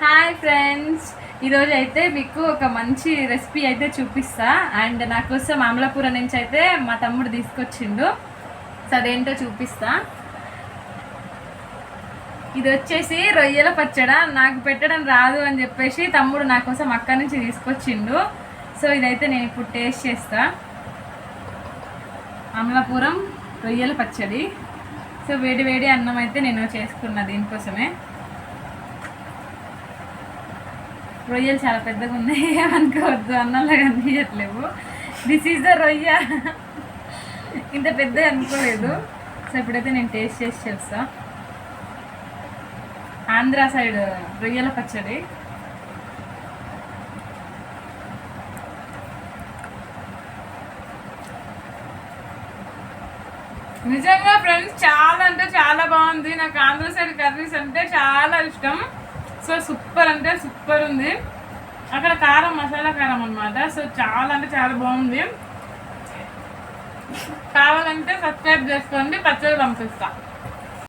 Hi friends ఈరోజు అయితే మీకు ఒక మంచి రెసిపీ అయితే చూపిస్తా. అండ్ నా కోసం అమలాపురం నుంచి అయితే మా తమ్ముడు తీసుకొచ్చిండు. సో అదేంటో చూపిస్తా. ఇది వచ్చేసి రొయ్యల పచ్చడ. నాకు పెట్టడం రాదు అని చెప్పేసి తమ్ముడు నా కోసం అక్కడి నుంచి తీసుకొచ్చిండు. సో ఇదైతే నేను ఇప్పుడు టేస్ట్ చేస్తా. అమలాపురం రొయ్యల పచ్చడి. సో వేడి వేడి అన్నం అయితే నేను చేసుకున్నా దీనికోసమే. రొయ్యలు చాలా పెద్దగా ఉన్నాయి. ఏమనుకోవద్దు అన్నలాగా అనిపించట్లేవు దిస్ ఈజ్ ద రొయ్య. ఇంత పెద్ద అనుకోలేదు. సో ఇప్పుడైతే నేను టేస్ట్ చేసి చేస్తా ఆంధ్ర సైడ్ రొయ్యల పచ్చడి. నిజంగా ఫ్రెండ్స్ చాలా అంటే చాలా బాగుంది. నాకు ఆంధ్ర సైడ్ కర్రీస్ అంటే చాలా ఇష్టం. సో సూపర్ అంటే సూపర్ ఉంది. అక్కడ కారం మసాలా కారం అన్నమాట. సో చాలా అంటే చాలా బాగుంది. కావాలంటే సబ్స్క్రైబ్ చేసుకోండి పచ్చడి పంపిస్తాను